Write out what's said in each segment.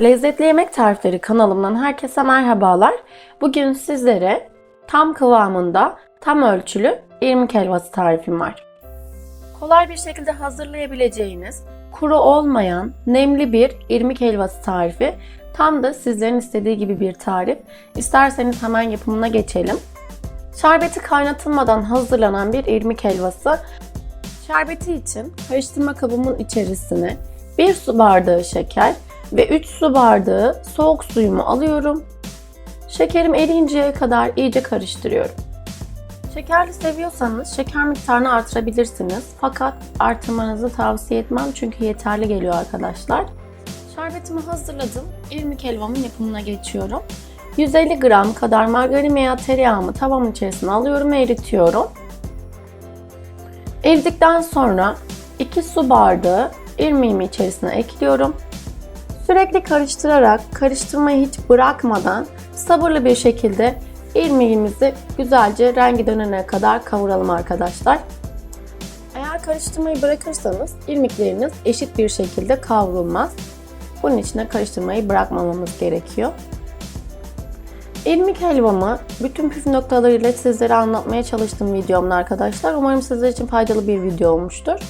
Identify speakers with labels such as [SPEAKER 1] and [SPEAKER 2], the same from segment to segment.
[SPEAKER 1] Lezzetli Yemek Tarifleri kanalımdan herkese merhabalar. Bugün sizlere tam kıvamında, tam ölçülü irmik helvası tarifim var. Kolay bir şekilde hazırlayabileceğiniz, kuru olmayan, nemli bir irmik helvası tarifi. Tam da sizlerin istediği gibi bir tarif. İsterseniz hemen yapımına geçelim. Şerbeti kaynatılmadan hazırlanan bir irmik helvası. Şerbeti için karıştırma kabımın içerisine 1 su bardağı şeker ve 3 su bardağı soğuk suyumu alıyorum. Şekerim eriyinceye kadar iyice karıştırıyorum. Şekerli seviyorsanız şeker miktarını artırabilirsiniz. Fakat artırmanızı tavsiye etmem çünkü yeterli geliyor arkadaşlar. Şerbetimi hazırladım. İrmik helvamın yapımına geçiyorum. 150 gram kadar margarin veya tereyağımı tavanın içerisine alıyorum ve eritiyorum. Eridikten sonra 2 su bardağı irmiğimi içerisine ekliyorum. Sürekli karıştırarak, karıştırmayı hiç bırakmadan sabırlı bir şekilde irmiğimizi güzelce rengi dönene kadar kavuralım arkadaşlar. Eğer karıştırmayı bırakırsanız irmikleriniz eşit bir şekilde kavrulmaz. Bunun için de karıştırmayı bırakmamamız gerekiyor. İrmik helvamı bütün püf noktalarıyla sizlere anlatmaya çalıştım videomda arkadaşlar. Umarım sizler için faydalı bir video olmuştur.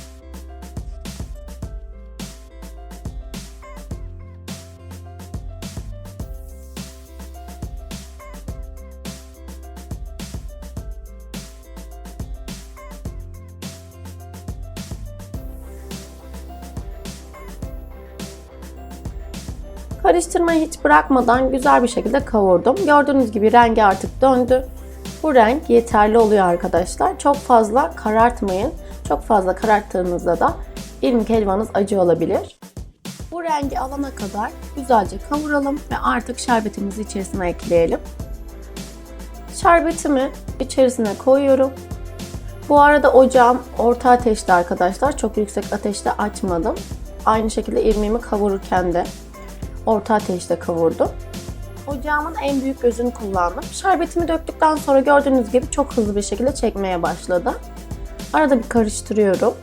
[SPEAKER 1] Karıştırmayı hiç bırakmadan güzel bir şekilde kavurdum. Gördüğünüz gibi rengi artık döndü. Bu renk yeterli oluyor arkadaşlar. Çok fazla karartmayın. Çok fazla kararttığınızda da irmik helvanız acı olabilir. Bu rengi alana kadar güzelce kavuralım ve artık şerbetimizi içerisine ekleyelim. Şerbetimi içerisine koyuyorum. Bu arada ocağım orta ateşte arkadaşlar. Çok yüksek ateşte açmadım. Aynı şekilde irmiğimi kavururken de orta ateşte kavurdum. Ocağımın en büyük gözünü kullandım. Şerbetimi döktükten sonra gördüğünüz gibi çok hızlı bir şekilde çekmeye başladı. Arada bir karıştırıyorum.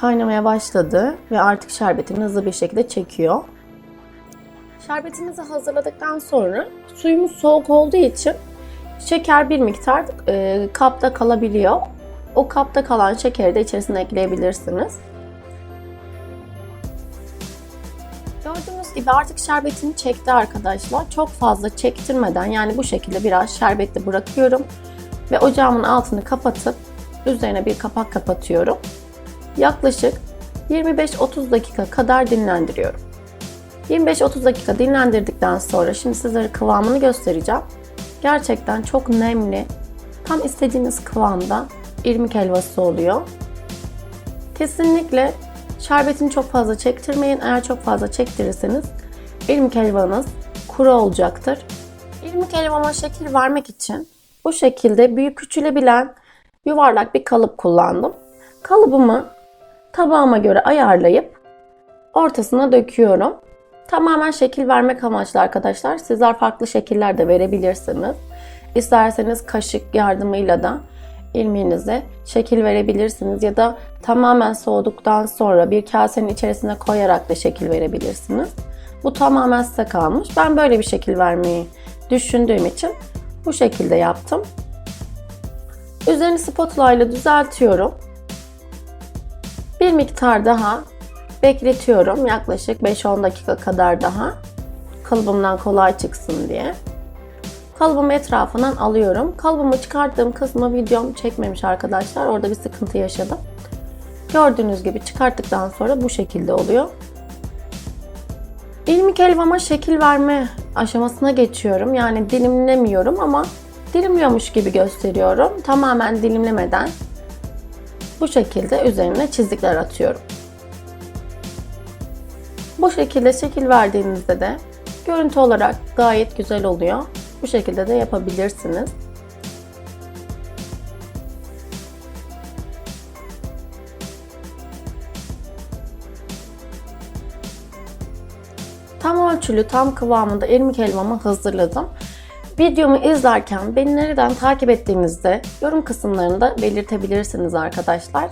[SPEAKER 1] Kaynamaya başladı ve artık şerbetini hızlı bir şekilde çekiyor. Şerbetimizi hazırladıktan sonra suyumuz soğuk olduğu için şeker bir miktar e, kapta kalabiliyor. O kapta kalan şekeri de içerisine ekleyebilirsiniz. Gördüğünüz gibi artık şerbetini çekti arkadaşlar. Çok fazla çektirmeden yani bu şekilde biraz şerbetli bırakıyorum. Ve ocağımın altını kapatıp üzerine bir kapak kapatıyorum. Yaklaşık 25-30 dakika kadar dinlendiriyorum. 25-30 dakika dinlendirdikten sonra şimdi sizlere kıvamını göstereceğim. Gerçekten çok nemli, tam istediğiniz kıvamda irmik helvası oluyor. Kesinlikle Şerbetini çok fazla çektirmeyin. Eğer çok fazla çektirirseniz irmik helvanız kuru olacaktır. İrmik helvama şekil vermek için bu şekilde büyük küçülebilen yuvarlak bir kalıp kullandım. Kalıbımı tabağıma göre ayarlayıp ortasına döküyorum. Tamamen şekil vermek amaçlı arkadaşlar. Sizler farklı şekiller de verebilirsiniz. İsterseniz kaşık yardımıyla da ilmeğinize şekil verebilirsiniz ya da tamamen soğuduktan sonra bir kasenin içerisine koyarak da şekil verebilirsiniz. Bu tamamen size kalmış. Ben böyle bir şekil vermeyi düşündüğüm için bu şekilde yaptım. Üzerini spatula ile düzeltiyorum. Bir miktar daha bekletiyorum. Yaklaşık 5-10 dakika kadar daha. Kalıbımdan kolay çıksın diye. Kalıbımı etrafından alıyorum. Kalıbımı çıkarttığım kısmı videom çekmemiş arkadaşlar. Orada bir sıkıntı yaşadım. Gördüğünüz gibi çıkarttıktan sonra bu şekilde oluyor. İlmik helvama şekil verme aşamasına geçiyorum. Yani dilimlemiyorum ama dilimliyormuş gibi gösteriyorum. Tamamen dilimlemeden bu şekilde üzerine çizikler atıyorum. Bu şekilde şekil verdiğinizde de görüntü olarak gayet güzel oluyor. Bu şekilde de yapabilirsiniz. Tam ölçülü, tam kıvamında irmik helvamı hazırladım. Videomu izlerken beni nereden takip ettiğinizde yorum kısımlarında belirtebilirsiniz arkadaşlar.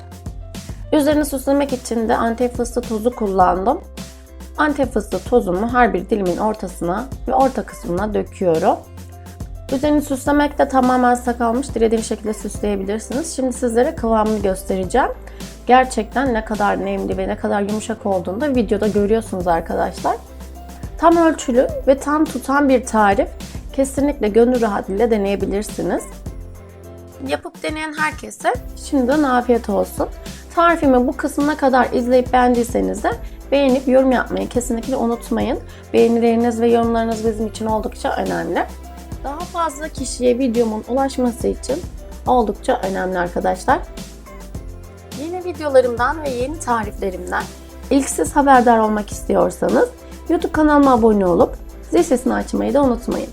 [SPEAKER 1] Üzerini süslemek için de antep fıstığı tozu kullandım. Antep fıstığı tozumu her bir dilimin ortasına ve orta kısmına döküyorum. Üzerini süslemek de tamamen size kalmış. Dilediğiniz şekilde süsleyebilirsiniz. Şimdi sizlere kıvamını göstereceğim. Gerçekten ne kadar nemli ve ne kadar yumuşak olduğunu da videoda görüyorsunuz arkadaşlar. Tam ölçülü ve tam tutan bir tarif. Kesinlikle gönül rahatlığıyla deneyebilirsiniz. Yapıp deneyen herkese şimdiden afiyet olsun. Tarifimi bu kısmına kadar izleyip beğendiyseniz de beğenip yorum yapmayı kesinlikle unutmayın. Beğenileriniz ve yorumlarınız bizim için oldukça önemli. Daha fazla kişiye videomun ulaşması için oldukça önemli arkadaşlar. Yeni videolarımdan ve yeni tariflerimden ilk siz haberdar olmak istiyorsanız YouTube kanalıma abone olup zil sesini açmayı da unutmayın.